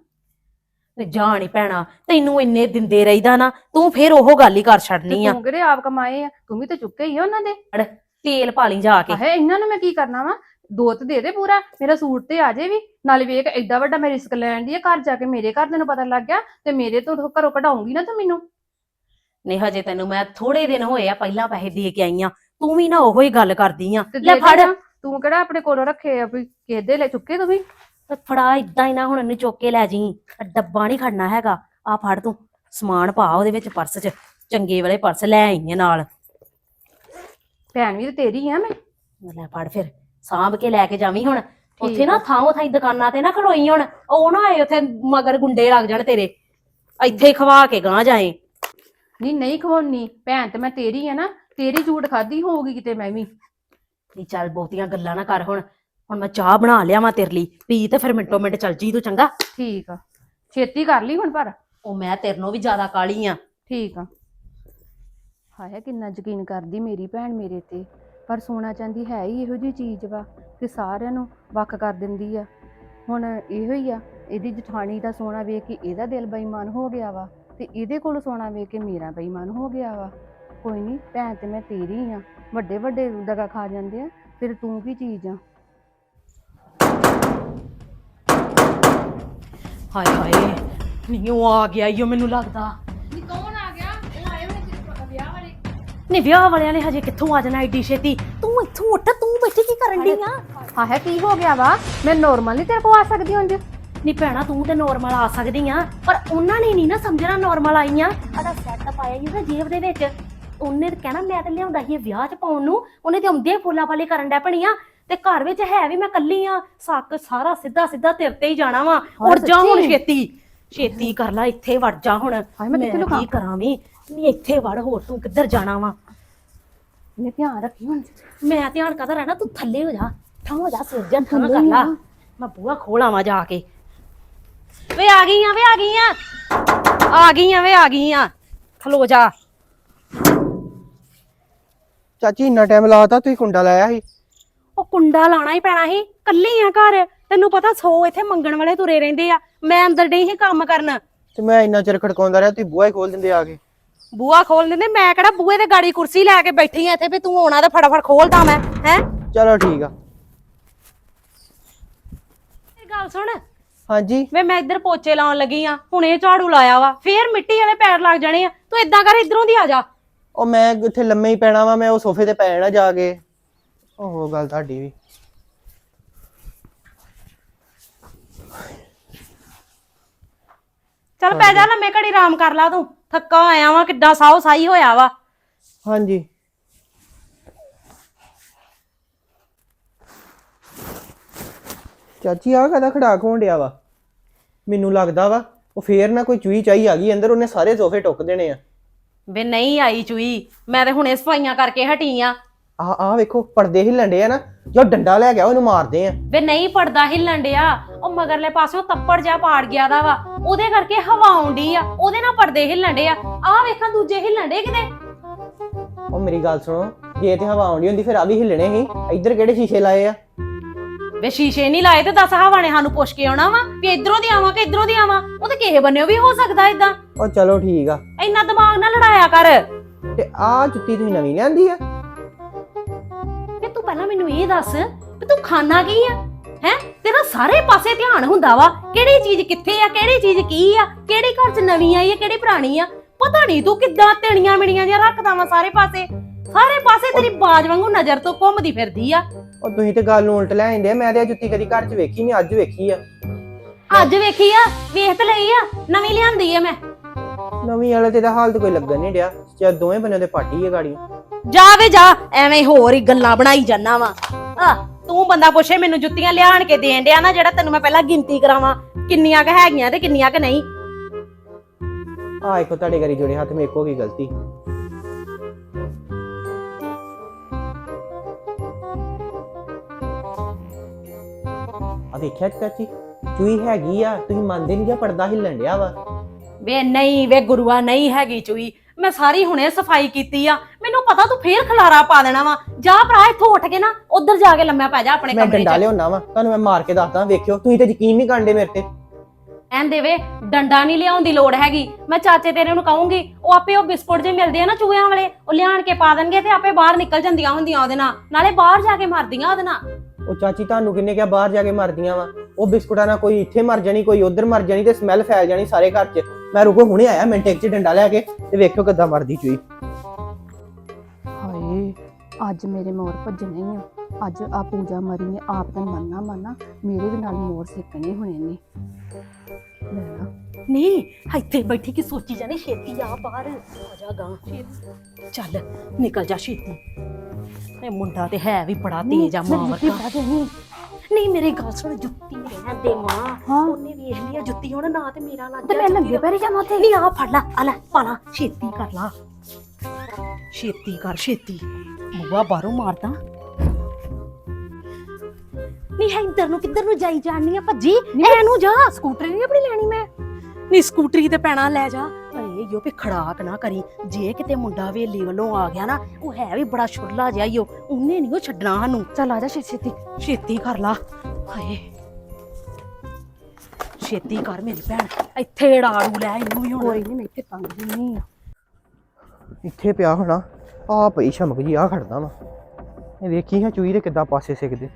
Speaker 1: ਤੇ ਜਾ ਨੀ ਪੈਣਾ ਤੈਨੂੰ ਇੰਨੇ ਦਿੰਦੇ ਰਹੀਦਾ ਨਾ ਤੂੰ ਫੇਰ ਉਹ ਗੱਲ ਹੀ ਕਰ ਛੱਡਣੀ
Speaker 2: ਤੇ
Speaker 1: ਆ।
Speaker 2: ਤੂੰ ਕਿਹੜੇ ਆਪ ਕਮਾਏ ਆ? ਤੂੰ ਵੀ ਤੇ ਚੁੱਕੇ ਹੀ ਆ ਉਹਨਾਂ ਦੇ।
Speaker 1: ਤੇਲ ਪਾ ਲਈ ਜਾ ਕੇ।
Speaker 2: ਆਹੇ ਇਹਨਾਂ ਨੂੰ ਮੈਂ ਕੀ ਕਰਨਾ ਵਾ? ਦੋ ਤੇ ਦੇ ਦੇ ਪੂਰਾ ਮੇਰਾ ਸੂਟ ਤੇ ਆ ਜੇ ਵੀ। ਨਾਲੇ ਵੇਖ ਐਡਾ ਵੱਡਾ ਮੈਂ ਰਿਸਕ ਲੈਣ ਦੀ ਆ ਘਰ ਜਾ ਕੇ ਮੇਰੇ ਘਰ ਦੇ ਨੂੰ ਪਤਾ ਲੱਗ ਗਿਆ ਤੇ ਮੇਰੇ ਤੋਂ ਘਰੋਂ ਕਢਾਉਂਗੀ ਨਾ ਤੂੰ ਮੈਨੂੰ।
Speaker 1: ਨਹੀਂ ਹਜੇ ਤੈਨੂੰ ਮੈਂ ਥੋੜੇ ਦਿਨ ਹੋਏ ਆ ਪਹਿਲਾਂ ਪੈਸੇ ਦੇ ਕੇ ਆਈ ਆ। ਤੂੰ ਵੀ ਨਾ ਉਹੋ ਹੀ ਗੱਲ ਕਰਦੀ ਆ।
Speaker 2: ਤੇ
Speaker 1: ਲੈ
Speaker 2: ਦੇ
Speaker 1: ਫੜ।
Speaker 2: ਦੇਣਾ। ਤੂੰ ਕਿਹੜਾ ਆਪਣੇ ਕੋਲੋਂ ਰੱਖੇ ਆ ਵੀ ਕਿਹਦੇ ਲੈ ਚੁੱਕੇ ਤੂੰ ਵੀ?
Speaker 1: ਤੇ ਫੜਾ ਇਦਾਂ ਹੀ ਨਾ ਹੁਣ ਇਹਨੂੰ ਚੁੱਕ ਕੇ ਲੈ ਜੀ ਡੱਬਾ ਨਹੀਂ ਖੜਨਾ ਹੈਗਾ। ਆ ਫੜ ਤੂੰ। ਸਮਾਨ ਪਾ ਉਹਦੇ ਵਿੱਚ ਪਰਸ 'ਚ। ਚੰਗੇ ਵਾਲੇ ਪਰਸ ਲੈ ਆਈ ਆ ਨਾਲ।
Speaker 2: ਭੈਣ ਵੀ ਤੇ ਤੇਰੀ ਆ ਮੈਂ।
Speaker 1: ਲੈ ਫੜ ਫਿਰ। ਸਾਂਭ ਕੇ ਲੈ ਕੇ ਜਾਵੀਂ ਹੁਣ। ਉੱਥੇ ਨਾ ਥਾਂ ਥਾਂ ਦੁਕਾਨਾਂ ਤੇ ਨਾ ਖਲੋਈ ਹੁਣ। ਉਹ ਨਾ ਆਏ ਉੱਥੇ ਮਗਰ ਗੁੰਡੇ ਲੱਗ ਜਾਣ ਤੇਰੇ। ਇੱਥੇ ਖਵਾ ਕੇ ਗਾਂ ਜਾਏ।
Speaker 2: ਨਹੀਂ ਨਹੀਂ ਖਵਾਉਣੀ। ਭੈਣ ਤੇ ਮੈਂ ਤੇਰੀ ਆ ਨਾ। ਤੇਰੀ ਝੂਠ ਖਾਦੀ ਹੋਊਗੀ ਕਿਤੇ ਮੈਂ ਵੀ।
Speaker 1: ਨਹੀਂ ਚੱਲ ਬਹੁਤੀਆਂ ਗੱਲਾਂ ਨਾ ਕਰ ਹੁਣ। ਹੁਣ ਮੈਂ ਚਾਹ ਬਣਾ ਲਿਆ ਮੈਂ ਤੇਰੇ ਲਈ। ਪੀ ਤੇ ਫਿਰ ਮਿੰਟੋ ਮਿੰਟ ਚੱਲ ਜੀ ਤੂੰ ਚੰਗਾ।
Speaker 2: ਠੀਕ ਆ। ਛੇਤੀ ਕਰ ਲਈ ਹੁਣ ਪਰ?
Speaker 1: ਉਹ ਮੈਂ ਤੇਰੇ ਨਾਲੋਂ ਵੀ ਜ਼ਿਆਦਾ ਕਾਲੀ ਆ।
Speaker 2: ਠੀਕ ਆ। ਹਾਏ ਕਿੰਨਾ ਯਕੀਨ ਕਰਦੀ ਮੇਰੀ ਭੈਣ ਮੇਰੇ ਤੇ। ਪਰ ਸੋਨਾ ਚਾਂਦੀ ਹੈ ਹੀ ਇਹੋ ਜਿਹੀ ਚੀਜ਼ ਵਾ ਕਿ ਸਾਰਿਆਂ ਨੂੰ ਵੱਖ ਕਰ ਦਿੰਦੀ ਆ। ਹੁਣ ਇਹੋ ਹੀ ਆ ਇਹਦੀ ਜਠਾਣੀ ਦਾ ਸੋਨਾ ਵੇਖ ਕੇ ਇਹਦਾ ਦਿਲ ਬੇਈਮਾਨ ਹੋ ਗਿਆ ਵਾ ਤੇ ਇਹਦੇ ਕੋਲ ਸੋਨਾ ਵੇਖ ਕੇ ਮੇਰਾ ਬੇਈਮਾਨ ਹੋ ਗਿਆ ਵਾ। ਕੋਈ ਨਹੀਂ ਭੈਣ ਤੇ ਮੈਂ ਤੇਰੀ ਆ। ਵੱਡੇ ਵੱਡੇ ਦਗਾ ਖਾ ਜਾਂਦੇ ਆ ਫਿਰ ਤੂੰ ਕੀ ਚੀਜ਼ ਆ?
Speaker 1: ਹਾਏ ਹਾਏ। ਨਹੀਂ ਉਹ ਆ ਗਿਆ ਈਓ ਮੈਨੂੰ ਲੱਗਦਾ।
Speaker 2: ਨੀ ਕੌਣ ਆ ਗਿਆ? ਉਹ ਆਏ ਹੋਏ ਤੇਰੇ ਵਿਆਹ ਵਾਲੇ।
Speaker 1: ਨਹੀਂ ਵਿਆਹ ਵਾਲਿਆਂ ਨੇ ਹਜੇ ਕਿੱਥੋਂ ਆ ਜਾਣਾ ਏਡੀ ਛੇਤੀ? ਤੂੰ ਇੱਥੋਂ ਉੱਠ ਤੂੰ ਬੈਠੀ ਕੀ ਕਰਨ ਡਈ ਆ?
Speaker 2: ਹਾਂ ਹੈ ਕੀ ਹੋ ਗਿਆ ਵਾ? ਮੈਂ ਨਾਰਮਲ ਨਹੀਂ ਤੇਰੇ ਕੋ ਆ ਸਕਦੀ ਉਂਝ
Speaker 1: ਨਹੀਂ ਭੈਣਾ ਤੂੰ ਤੇ ਨਾਰਮਲ ਆ ਸਕਦੀ ਆ ਪਰ ਉਹਨਾਂ ਨੇ ਨਹੀਂ ਨਾ ਸਮਝਣਾ ਨਾਰਮਲ ਆਈਆਂ ਅਦਾ ਸੈਟਅਪ ਆਇਆ ਜੀ ਉਹਦੇ ਜੇਬ ਦੇ ਵਿੱਚ। ਉਹਨੇ ਤਾਂ ਕਹਿਣਾ ਮੈਂ ਤਾਂ ਲਿਆਉਂਦਾ ਸੀ ਇਹ ਵਿਆਹ 'ਚ ਪਾਉਣ ਨੂੰ। ਉਹਨੇ ਤੇ ਆਉਂਦੇ ਫੁੱਲਾਂ ਵਾਲੇ ਕਰਨ ਡੈ ਪਣੀਆਂ ਤੇ ਘਰ ਵਿੱਚ ਹੈ ਵੀ ਮੈਂ ਕੱਲੀ ਆ ਸੱਕ ਸਾਰਾ ਸਿੱਧਾ ਸਿੱਧਾ ਤੇਰੇ ਤੇ ਹੀ ਜਾਣਾ ਵਾ। ਉੜ ਜਾ ਹੁਣ? ਛੇਤੀ ਛੇਤੀ ਕਰ ਲੈ ਇੱਥੇ ਵੜ ਜਾ ਹੁਣ।
Speaker 2: ਹਾਏ, ਮੈਂ ਕਿੱਥੇ ਲੁਕਾਂ?
Speaker 1: ਕੀ ਕਰਾਂ ਵੀ? ਨਹੀਂ ਇੱਥੇ ਵੜ ਹੋਰ ਤੂੰ ਕਿੱਧਰ ਜਾਣਾ ਵਾ?
Speaker 2: ਨੇ ਧਿਆਨ ਰੱਖੀ ਹੁਣ।
Speaker 1: ਮੈਂ ਧਿਆਨ ਕਰਦਾ ਰਹਿਣਾ? ਤੂੰ ਥੱਲੇ ਹੋ ਜਾ ਠਾਂ ਹੋ ਜਾ ਸਿਰਜਣ ਠਾਂ
Speaker 2: ਥੱਲੇ
Speaker 1: ਕਰ
Speaker 2: ਹੀ
Speaker 1: ਲਾ।
Speaker 2: ਆ।
Speaker 1: ਮੈਂ ਬੂਹਾ ਖੋਲਾਵਾਂ ਜਾ ਕੇ। ਵੇ ਆ ਗਈਆਂ ਵੇ ਆ ਗਈਆਂ ਆ। ਗਈਆਂ ਵੇ ਆ ਗਈਆਂ ਖਲੋ ਜਾ।
Speaker 3: ਚਾਚੀ ਇੰਨਾ ਟਾਈਮ ਲਾਤਾ ਤੁਸੀਂ ਕੁੰਡਾ ਲਾਇਆ ਸੀ?
Speaker 1: ਉਹ ਕੁੰਡਾ ਲਾਣਾ ਹੀ ਪੈਣਾ ਸੀ ਕੱਲੀ ਆ ਘਰ। ਤੈਨੂੰ ਪਤਾ ਸੋ ਇੱਥੇ ਮੰਗਣ ਵਾਲੇ ਤੁਰੇ ਰਹਿੰਦੇ ਆ। ਮੈਂ ਅੰਦਰ ਡਈ ਸੀ ਕੰਮ ਕਰਨ।
Speaker 3: ਤੇ ਮੈਂ ਇੰਨਾ ਚਿਰ ਖੜਕਾਉਂਦਾ ਰਿਹਾ ਤੁਸੀਂ ਬੂਹਾ ਹੀ ਖੋਲ ਦਿੰਦੇ ਆ ਕੇ।
Speaker 1: ਬੂਹਾ ਖੋਲ ਦਿੰਦੇ ਮੈਂ ਕਿਹੜਾ ਬੂਹੇ ਤੇ ਗਾੜੀ ਕੁਰਸੀ ਲੈ ਕੇ ਬੈਠੀ ਆ ਇੱਥੇ ਵੀ ਤੂੰ ਆਉਣਾ ਤੇ ਫਟਾਫਟ ਖੋਲਦਾ ਮੈਂ ਹੈ?
Speaker 3: ਚਲੋ ਠੀਕ ਆ।
Speaker 1: ਮੇਰੀ ਗੱਲ ਸੁਣ।
Speaker 3: ਹਾਂਜੀ।
Speaker 1: ਵੇ ਮੈਂ ਇੱਧਰ ਪੋਚੇ ਲਾਉਣ ਲੱਗੀ ਆ ਹੁਣੇ ਝਾੜੂ ਲਾਇਆ ਵਾ ਫੇਰ ਮਿੱਟੀ ਵਾਲੇ ਪੈਰ ਲੱਗ ਜਾਣੇ ਆ। ਤੂੰ ਇਦਾਂ ਕਰ ਇਧਰੋਂ ਦੀ ਆ ਜਾ।
Speaker 3: ਉਹ ਮੈਂ ਇੱਥੇ ਲੰਮੇ ਹੀ ਪੈਣਾ ਵਾ ਮੈਂ ਉਹ ਸੋਫੇ ਤੇ ਪੈ ਜਾਣਾ ਜਾ ਕੇ। ਉਹ ਗੱਲ ਤੁਹਾਡੀ ਵੀ।
Speaker 1: ਚੱਲ ਪੈ ਜਾ ਲੰਮੇ ਘੜੀ ਆਰਾਮ ਕਰ ਲਾ ਤੂੰ। ਥੱਕਾ ਆਇਆ ਵਾ ਕਿੱਡਾ ਸਾਉ ਸਾਈ ਹੋਇਆ ਵਾ।
Speaker 3: ਹਾਂਜੀ। ਚਾਚੀ ਆ ਕਦਾ ਖੜਾ ਹੋਣ ਡਿਆ ਵਾ? ਮੈਨੂੰ ਲੱਗਦਾ ਵਾ ਉਹ ਫੇਰ ਨਾ ਕੋਈ ਚੂਈ ਚਾਈ ਆ ਗਈ ਅੰਦਰ ਉਹਨੇ ਸਾਰੇ ਸੋਫੇ ਟੁੱਕ ਦੇਣੇ ਆ।
Speaker 1: ਵੇ ਨਹੀਂ ਆਈ ਚੂਈ ਮੈਂ ਤੇ ਹੁਣੇ ਸਫਾਈਆਂ ਕਰਕੇ ਹਟੀ ਆ।
Speaker 3: ਆ ਆ ਵੇਖੋ ਪਰਦੇ ਹਿੱਲਣ ਡੇ ਆ ਨਾ ਜੋ ਡੰਡਾ ਲੈ ਗਿਆ ਉਹਨੂੰ ਮਾਰਦੇ ਆ।
Speaker 1: ਵੇ ਨਹੀਂ ਪੜਦਾ ਹਿੱਲਣ ਡਿਆ। ਉਹ ਮਗਰਲੇ ਪਾਸਿਓਂ ਤੱਪੜ ਜਾ ਪਾੜ ਗਿਆ ਦਾ ਵਾ। ਉਹਦੇ ਕਰਕੇ ਹਵਾ ਆਉਂਦੀ ਆ। ਉਹਦੇ ਨਾਲ ਪਰਦੇ ਹਿੱਲਣ ਡਿਆ ਆਹ ਵੇਖਾਂ ਦੂਜੇ ਹਿੱਲਣ ਡੇ ਕਿਤੇ?
Speaker 3: ਉਹ ਮੇਰੀ ਗੱਲ ਸੁਣੋ ਜੇ ਤੇ ਹਵਾ ਆਉਂਦੀ ਹੁੰਦੀ ਫਿਰ ਆ ਵੀ ਹਿੱਲਣੇ ਸੀ। ਇੱਧਰ ਕਿਹੜੇ ਸ਼ੀਸ਼ੇ ਲਾਏ ਆ?
Speaker 1: ਵੇ ਸ਼ੀਸ਼ੇ ਨਹੀਂ ਲਾਏ ਤੇ ਦੱਸ ਹਵਾ ਨੇ ਸਾਨੂੰ ਪੁੱਛ ਕੇ ਆਉਣਾ ਵਾ ਵੀ ਇਧਰੋਂ ਦੀ ਆਵਾਂ ਕਿ ਇਧਰੋਂ ਦੀ ਆਵਾਂ? ਉਹ ਤੇ ਕਿਸੇ ਬੰਨਿਓ ਵੀ ਹੋ ਸਕਦਾ ਇਦਾਂ
Speaker 3: ਉਹ ਚਲੋ ਠੀਕ ਆ।
Speaker 1: ਇੰਨਾ ਦਿਮਾਗ ਨਾ ਲੜਾਇਆ ਕਰ।
Speaker 3: ਤੇ ਆ ਜੁੱਤੀ ਤੁਸੀਂ ਨਵੀਂ ਲਿਆਂਦੀ ਆ?
Speaker 1: ਪਹਿਲਾਂ ਮੈਨੂੰ ਇਹ ਦੱਸ ਵੀ ਤੂੰ ਖਾਣਾ ਕੀ ਆ? ਹੈ? ਤੇਰਾ ਸਾਰੇ ਪਾਸੇ ਧਿਆਨ ਹੁੰਦਾ ਵਾ। ਕਿਹੜੀ ਚੀਜ਼ ਕਿੱਥੇ ਆ? ਕਿਹੜੀ ਚੀਜ਼ ਕੀ ਆ? ਕਿਹੜੀ ਘਰ 'ਚ ਨਵੀਂ ਆਈ ਆ? ਕਿਹੜੀ ਪੁਰਾਣੀ ਆ? ਪਤਾ ਨਹੀਂ ਤੂੰ ਕਿੱਦਾਂ ਤੇਣੀਆਂ ਮਿਣੀਆਂ ਜਿਹਾ ਰੱਖਦਾ ਵਾ ਸਾਰੇ ਪਾਸੇ। ਸਾਰੇ ਪਾਸੇ ਤੇਰੀ ਬਾਜ ਵਾਂਗੂ ਨਜ਼ਰ ਤੋਂ ਘੁੰਮਦੀ ਫਿਰਦੀ ਆ।
Speaker 3: ਉਹ ਤੁਸੀਂ ਤੇ ਗੱਲ ਨੂੰ ਉਲਟ ਲੈ ਆਂਦੇ ਮੈਂ ਤੇ ਇਹ ਜੁੱਤੀ ਕਦੀ ਘਰ 'ਚ ਵੇਖੀ ਨਹੀਂ ਅੱਜ ਵੇਖੀ ਆ।
Speaker 1: ਅੱਜ ਵੇਖੀ ਆ? ਵੇਖ ਤੇ ਲਈ ਆ। ਨਵੀਂ ਲਿਆਂਦੀ ਆ ਮੈਂ।
Speaker 3: ਨਵੀਂ ਵਾਲੇ ਤੇ ਦਾ ਹਾਲ ਤੇ ਕੋਈ ਲੱਗਣ ਨਹੀਂ ਡਿਆ। ਚਾਹ ਦੋਵੇਂ ਬੰਨਿਆਂ ਦੇ ਪਾਟੀ ਆ ਗਾੜੀਆਂ।
Speaker 1: ਜਾ ਵੇ ਜਾ ਐਵੇਂ ਹੋਰ ਹੀ ਗੱਲਾਂ ਬਣਾਈ ਜਾਨਾ ਵਾ। ਆ ਤੂੰ ਬੰਦਾ ਪੁੱਛੇ ਮੈਨੂੰ ਜੁੱਤੀਆਂ ਲਿਆਣ ਕੇ ਦੇਣ ਡਿਆ ਨਾ ਜਿਹੜਾ ਤੈਨੂੰ ਮੈਂ ਪਹਿਲਾਂ ਗਿਣਤੀ ਕਰਾਵਾਂ। ਕਿੰਨੀਆਂ ਕ ਹੈਗੀਆਂ ਤੇ ਕਿੰਨੀਆਂ ਕ ਨਹੀਂ।
Speaker 3: ਆ ਇੱਕੋ ਤੁਹਾਡੇ ਗਰੀ ਜੋੜੇ ਹੱਥ ਮੇ ਇੱਕੋ ਕੀ ਗਲਤੀ? ਆ ਦੇਖਿਆ ਚਾਚੀ ਚੂਈ ਹੈਗੀ ਆ ਤੁਸੀਂ ਮੰਨਦੇ ਨਹੀਂ ਜਾਂ ਪਰਦਾ ਹਿੱਲਣ ਡਿਆ ਵਾ?
Speaker 1: ਵੇ ਨਹੀਂ ਵੇ ਗੁਰੂਆ ਨਹੀਂ ਹੈਗੀ ਚੂਈ ਮੈਂ ਸਾਰੀ ਹੁਣੇ ਸਫ਼ਾਈ ਕੀਤੀ ਆ ਪਤਾ ਤੂੰ ਫੇਰ ਖਲਾਰਾ ਪਾ ਦੇਣਾ ਵਾ। ਜਾ ਭਰਾ ਇੱਥੋਂ ਉੱਠ ਕੇ ਨਾ ਉਧਰ ਜਾ ਕੇ ਲੰਮਿਆ ਪੈ ਜਾ ਆਪਣੇ
Speaker 3: ਮੈਂ
Speaker 1: ਕਮਰੇ
Speaker 3: ਡੰਡਾ
Speaker 1: 'ਚ।
Speaker 3: ਲਿਆਉਣਾ ਵਾ ਤੁਹਾਨੂੰ ਮੈਂ ਮਾਰ ਕੇ ਦੱਸਦਾ ਵੇਖਿਓ ਤੁਸੀਂ ਤੇ ਯਕੀਨ ਨਹੀਂ ਕਰਦੇ ਮੇਰੇ ਤੇ।
Speaker 1: ਐਂ ਦੇਵੇ ਡੰਡਾ ਨਹੀਂ ਲਿਆਉਣ ਦੀ ਲੋੜ ਹੈਗੀ। ਮੈਂ ਚਾਚੇ ਤੇਰੇ ਨੂੰ ਕਹੂੰਗੀ ਉਹ ਆਪੇ ਉਹ ਬਿਸਕੁਟ ਜੇ ਮਿਲਦੇ ਆ ਨਾ ਚੂਹਿਆਂ ਵਾਲੇ ਉਹ ਲਿਆਣ ਕੇ ਪਾ ਦੇਣਗੇ ਤੇ ਆਪੇ ਬਾਹਰ ਨਿਕਲ ਜਾਂਦੀਆਂ ਹੁੰਦੀਆਂ ਉਹਦੇ ਨਾਲ। ਨਾਲੇ ਬਾਹਰ ਜਾ ਕੇ ਮਰਦੀਆਂ ਉਹਦੇ ਨਾਲ।
Speaker 3: ਉਹ ਚਾਚੀ ਤੁਹਾਨੂੰ ਕਿੰਨੇ ਕਿਹਾ ਬਾਹਰ ਜਾ ਕੇ ਮਰਦੀਆਂ ਵਾ। ਉਹ ਬਿਸਕੁਟਾਂ ਨਾਲ ਕੋਈ ਇੱਥੇ ਮਰ ਜਾਣੀ ਕੋਈ ਉਧਰ ਮਰ ਜਾਣੀ ਤੇ ਸਮੈਲ ਫੈਲ ਜਾਣੀ ਸਾਰੇ ਘਰ 'ਚ। ਮੈਂ ਰੁਕੋ ਹੁਣੇ ਆਇਆ ਮਿੰਟ ਇੱਕ 'ਚ ਡੰਡਾ ਲੈ ਕੇ ਤੇ ਵੇਖਿਓ ਕਿੱਦਾਂ ਮਰਦੀ ਚੂਈ
Speaker 2: ਅੱਜ ਮੇਰੇ ਮੋਰ ਭੱਜਣੇ ਹੀ ਆ। ਅੱਜ ਆ ਪੂਜਾ ਮਰੀ ਨੇ ਆਪ ਤਾਂ ਮੰਨਣਾ ਮੰਨਾ ਮੇਰੇ ਵੀ ਨਾਲ ਮੋਰ ਸਿੱਕਣੇ ਹੋਣੇ ਨੇ। ਲੈ ਲਾ।
Speaker 1: ਨਹੀਂ ਇੱਥੇ ਬੈਠੀ ਕੀ ਸੋਚੀ ਜਾਨੀ ਛੇਤੀ ਆ ਬਾਹਰ। ਆ ਜਾ ਗਾਂ। ਚੱਲ ਨਿਕਲ ਜਾ ਛੇਤੀ। ਇਹ ਮੁੰਡਾ ਤੇ ਹੈ ਵੀ ਬੜਾ ਤੇਜ਼ ਆ
Speaker 2: ਮੈਂ ਜੁੱਤੀ ਪਾ ਦੇਣੀ।
Speaker 1: ਨਹੀਂ ਮੇਰੀ ਗੱਲ ਸੁਣ ਜੁੱਤੀ ਰਹਿਣ ਦੇ ਮਾਂ। ਉਹਨੇ ਵੇਖ ਲਿਆ ਜੁੱਤੀ ਹੁਣ ਨਾ ਤੇ ਮੇਰਾ ਲੱਗ
Speaker 2: ਤੇ ਮੈਂ ਲੱਗੇ ਪੈਰੀ ਜਾਵਾਂ ਤੇ
Speaker 1: ਨਹੀਂ ਆ ਫੜ ਲੈ ਆ ਲੈ ਪਾ ਲਾ ਛੇਤੀ ਕਰ ਲਾ। ਛੇਤੀ ਕਰ ਛੇਤੀ। ਬੁਆ ਬਾਹਰੋਂ ਮਾਰਦਾ। ਨਹੀਂ ਹੈ ਇੱਧਰ ਨੂੰ ਕਿੱਧਰ ਨੂੰ ਜਾਈ ਜਾਣੀ ਆ ਭੱਜੀ? ਐ ਨੂੰ ਜਾ
Speaker 2: ਸਕੂਟਰ ਨਹੀਂ ਆਪਣੀ ਲੈਣੀ ਮੈਂ।
Speaker 1: ਨਹੀਂ ਸਕੂਟਰੀ ਤੇ ਪੈਣਾ ਲੈ ਜਾ। ਅਰੇ ਯੋ ਵੀ ਖੜਾਕ ਨਾ ਕਰੀ। ਜੇ ਕਿਤੇ ਮੁੰਡਾ ਵੇਲੀ ਵੱਲੋਂ ਆ ਗਿਆ ਨਾ ਉਹ ਹੈ ਵੀ ਬੜਾ ਛੁਰਲਾ ਜਿਹਾ ਈ ਓ ਉਹਨੇ ਨਹੀਂ ਉਹ ਛੱਡਣਾ ਸਾਨੂੰ।
Speaker 2: ਚੱਲ ਆ ਜਾ ਛੇਤੀ ਛੇਤੀ।
Speaker 1: ਛੇਤੀ ਕਰ ਲਾ। ਹਾਏ। ਛੇਤੀ ਕਰ ਮੇਰੀ ਭੈਣ। ਇੱਥੇ ੜਾੜੂ ਲੈ ਇਹਨੂੰ ਵੀ ਹੁਣ।
Speaker 2: ਕੋਈ ਨਹੀਂ ਮੈਂ ਇੱਥੇ ਤੰਗ ਨਹੀਂ
Speaker 3: ਇੱਥੇ ਪਿਆ ਹੋਣਾ। ਆ ਪਈ ਸ਼ਮਕ ਜੀ ਆ ਖੜਦਾ ਵਾ। ਇਹ ਵੇਖੀ ਹਾਂ, ਚੂਹੀ ਦੇ ਕਿੱਦਾਂ ਪਾਸੇ ਸਿੱਕਦੇ